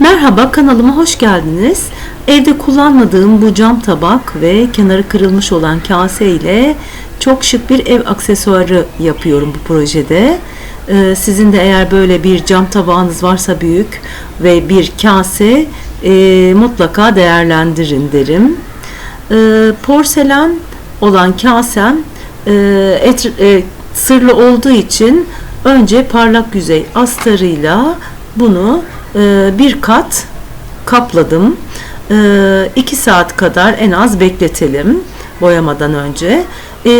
Merhaba kanalıma hoş geldiniz. Evde kullanmadığım bu cam tabak ve kenarı kırılmış olan kase ile çok şık bir ev aksesuarı yapıyorum bu projede. Ee, sizin de eğer böyle bir cam tabağınız varsa büyük ve bir kase e, mutlaka değerlendirin derim. Ee, porselen olan kasem e, e, sırlı olduğu için önce parlak yüzey astarıyla bunu e, bir kat kapladım. 2 saat kadar en az bekletelim boyamadan önce. E,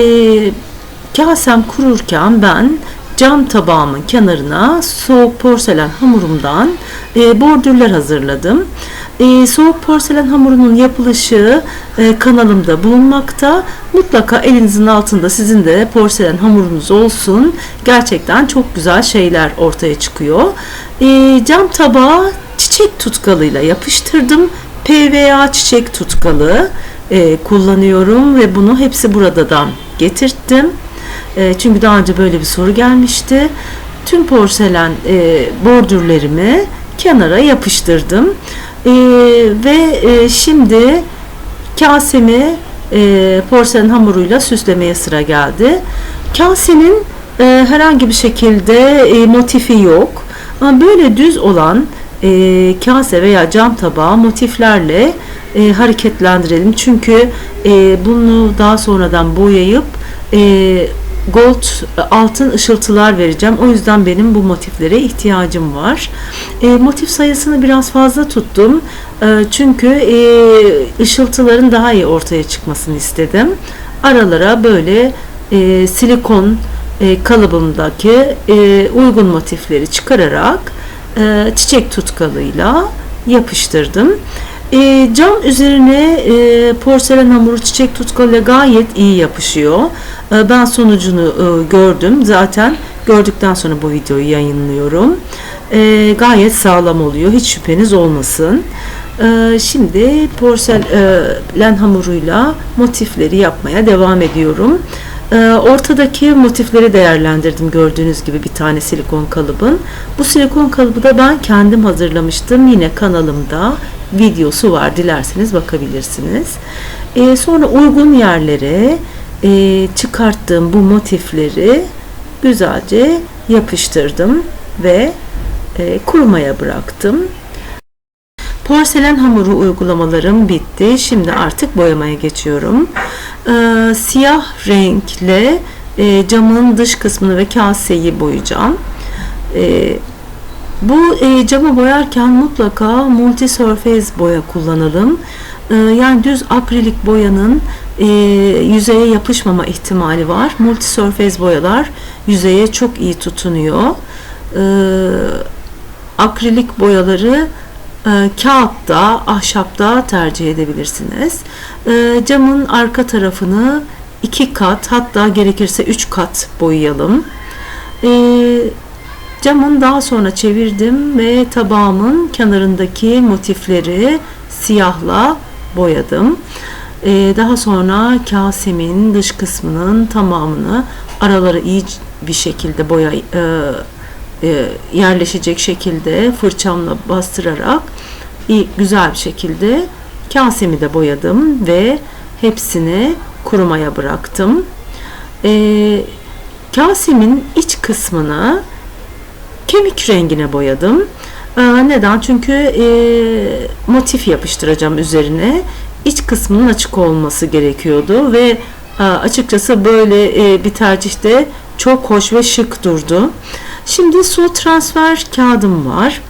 kasem kururken ben cam tabağımın kenarına soğuk porselen hamurumdan e, bordürler hazırladım. E, soğuk porselen hamurunun yapılışı e, kanalımda bulunmakta. Mutlaka elinizin altında sizin de porselen hamurunuz olsun. Gerçekten çok güzel şeyler ortaya çıkıyor. E, cam tabağı çiçek tutkalıyla yapıştırdım. PVA çiçek tutkalı e, kullanıyorum ve bunu hepsi buradan getirttim. E, çünkü daha önce böyle bir soru gelmişti. Tüm porselen e, bordürlerimi kenara yapıştırdım. E, ve e, şimdi kasemi e, porselen hamuruyla süslemeye sıra geldi. Kasenin e, herhangi bir şekilde e, motifi yok. Ama böyle düz olan e, kase veya cam tabağı motiflerle e, hareketlendirelim. Çünkü e, bunu daha sonradan boyayıp e, gold altın ışıltılar vereceğim. O yüzden benim bu motiflere ihtiyacım var. E, motif sayısını biraz fazla tuttum. E, çünkü e, ışıltıların daha iyi ortaya çıkmasını istedim. Aralara böyle e, silikon e, kalıbımdaki e, uygun motifleri çıkararak e, çiçek tutkalıyla yapıştırdım. E, cam üzerine e, porselen hamuru çiçek tutkalıyla gayet iyi yapışıyor. E, ben sonucunu e, gördüm. Zaten gördükten sonra bu videoyu yayınlıyorum. E, gayet sağlam oluyor. Hiç şüpheniz olmasın. E, şimdi porselen hamuruyla motifleri yapmaya devam ediyorum. Ee, ortadaki motifleri değerlendirdim gördüğünüz gibi bir tane silikon kalıbın. Bu silikon kalıbı da ben kendim hazırlamıştım. Yine kanalımda videosu var. Dilerseniz bakabilirsiniz. Ee, sonra uygun yerlere e, çıkarttığım bu motifleri güzelce yapıştırdım ve e, kurumaya bıraktım. Porselen hamuru uygulamalarım bitti. Şimdi artık boyamaya geçiyorum. Ee, siyah renkle e, camın dış kısmını ve kaseyi boyayacağım. E, bu e, camı boyarken mutlaka multi surface boya kullanalım. E, yani düz akrilik boyanın e, yüzeye yapışmama ihtimali var. Multi surface boyalar yüzeye çok iyi tutunuyor. E, akrilik boyaları e, kağıtta, ahşapta tercih edebilirsiniz. E, camın arka tarafını iki kat hatta gerekirse üç kat boyayalım. E, camın daha sonra çevirdim ve tabağımın kenarındaki motifleri siyahla boyadım. E, daha sonra kasemin dış kısmının tamamını araları iyi bir şekilde boya e, e, yerleşecek şekilde fırçamla bastırarak iyi, güzel bir şekilde kasemi de boyadım ve hepsini kurumaya bıraktım. E, kasemin iç kısmını kemik rengine boyadım. E, neden? Çünkü e, motif yapıştıracağım üzerine. İç kısmının açık olması gerekiyordu ve e, açıkçası böyle e, bir tercihte çok hoş ve şık durdu. Şimdi su transfer kağıdım var.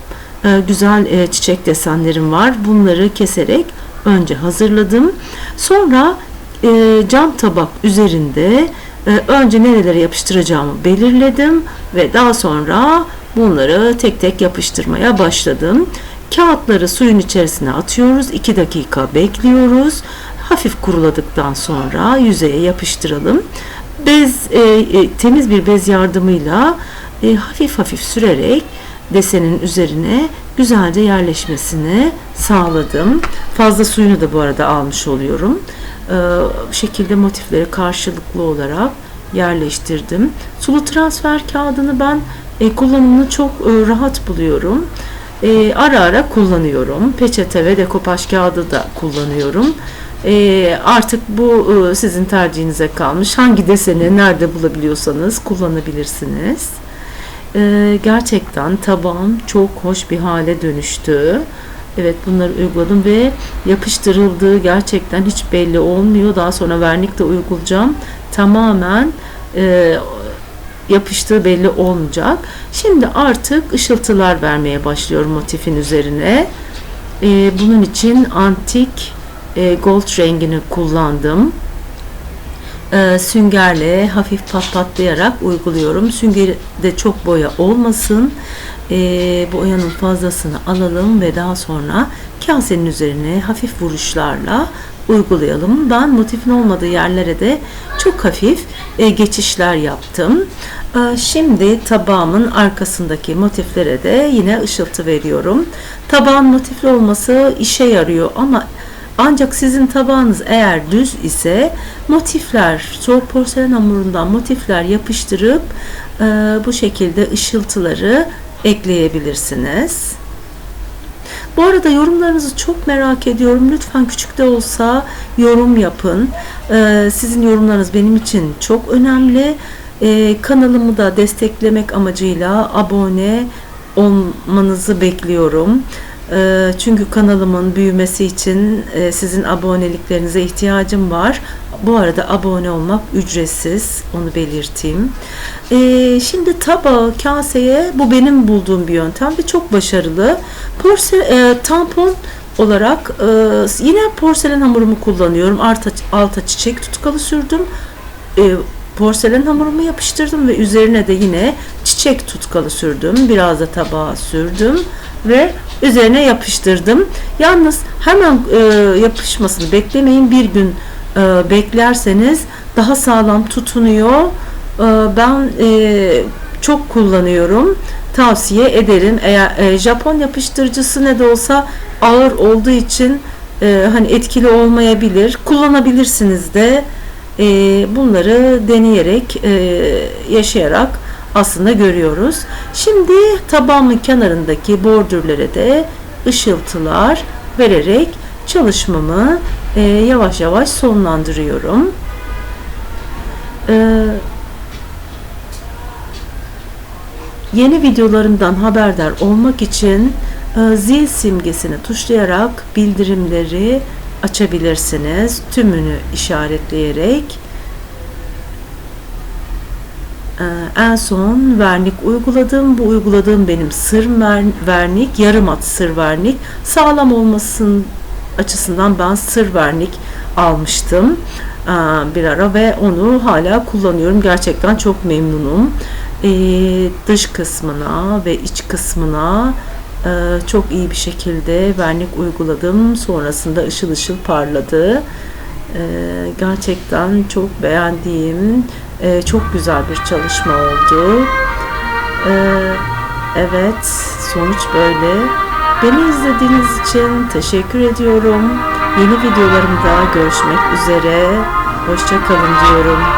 Ee, güzel e, çiçek desenlerim var. Bunları keserek önce hazırladım. Sonra e, cam tabak üzerinde e, önce nerelere yapıştıracağımı belirledim ve daha sonra bunları tek tek yapıştırmaya başladım. Kağıtları suyun içerisine atıyoruz. 2 dakika bekliyoruz. Hafif kuruladıktan sonra yüzeye yapıştıralım. Bez e, e, temiz bir bez yardımıyla e, hafif hafif sürerek desenin üzerine güzelce yerleşmesini sağladım. Fazla suyunu da bu arada almış oluyorum. E, şekilde motifleri karşılıklı olarak yerleştirdim. Sulu transfer kağıdını ben e, kullanımını çok e, rahat buluyorum. e, ara ara kullanıyorum. Peçete ve dekopaj kağıdı da kullanıyorum. Artık bu sizin tercihinize kalmış. Hangi deseni nerede bulabiliyorsanız kullanabilirsiniz. Gerçekten tabağım çok hoş bir hale dönüştü. Evet bunları uyguladım ve yapıştırıldığı gerçekten hiç belli olmuyor. Daha sonra vernik de uygulayacağım. Tamamen e, yapıştığı belli olmayacak. Şimdi artık ışıltılar vermeye başlıyorum motifin üzerine. E, bunun için antik e, gold rengini kullandım. E, süngerle hafif patlatlayarak uyguluyorum. Süngerde çok boya olmasın. E, boyanın fazlasını alalım ve daha sonra kasenin üzerine hafif vuruşlarla uygulayalım. Ben motifin olmadığı yerlere de çok hafif e, geçişler yaptım. E, şimdi tabağımın arkasındaki motiflere de yine ışıltı veriyorum. Tabağın motifli olması işe yarıyor ama ancak sizin tabağınız eğer düz ise motifler, soğuk porselen hamurundan motifler yapıştırıp e, bu şekilde ışıltıları ekleyebilirsiniz. Bu arada yorumlarınızı çok merak ediyorum. Lütfen küçük de olsa yorum yapın. Ee, sizin yorumlarınız benim için çok önemli. Ee, kanalımı da desteklemek amacıyla abone olmanızı bekliyorum. Ee, çünkü kanalımın büyümesi için e, sizin aboneliklerinize ihtiyacım var. Bu arada abone olmak ücretsiz, onu belirteyim. Ee, şimdi tabağı, kaseye, bu benim bulduğum bir yöntem ve çok başarılı. Porse, e, tampon olarak e, yine porselen hamurumu kullanıyorum. Alta, alta çiçek tutkalı sürdüm. Porselen hamurumu yapıştırdım ve üzerine de yine çiçek tutkalı sürdüm. Biraz da tabağa sürdüm ve üzerine yapıştırdım. Yalnız hemen e, yapışmasını beklemeyin. Bir gün e, beklerseniz daha sağlam tutunuyor. E, ben e, çok kullanıyorum. Tavsiye ederim. Eğer e, Japon yapıştırıcısı ne de olsa ağır olduğu için e, hani etkili olmayabilir. Kullanabilirsiniz de e, bunları deneyerek e, yaşayarak aslında görüyoruz. Şimdi tabağımın kenarındaki bordürlere de ışıltılar vererek çalışmamı e, yavaş yavaş sonlandırıyorum. E, yeni videolarımdan haberdar olmak için e, zil simgesini tuşlayarak bildirimleri açabilirsiniz. Tümünü işaretleyerek ee, en son vernik uyguladım. Bu uyguladığım benim sır vernik, yarım at sır vernik. Sağlam olmasın açısından ben sır vernik almıştım ee, bir ara ve onu hala kullanıyorum. Gerçekten çok memnunum. Ee, dış kısmına ve iç kısmına e, çok iyi bir şekilde vernik uyguladım. Sonrasında ışıl ışıl parladı. Gerçekten çok beğendiğim ee, çok güzel bir çalışma oldu. Ee, evet, sonuç böyle. Beni izlediğiniz için teşekkür ediyorum. Yeni videolarımda görüşmek üzere. Hoşçakalın diyorum.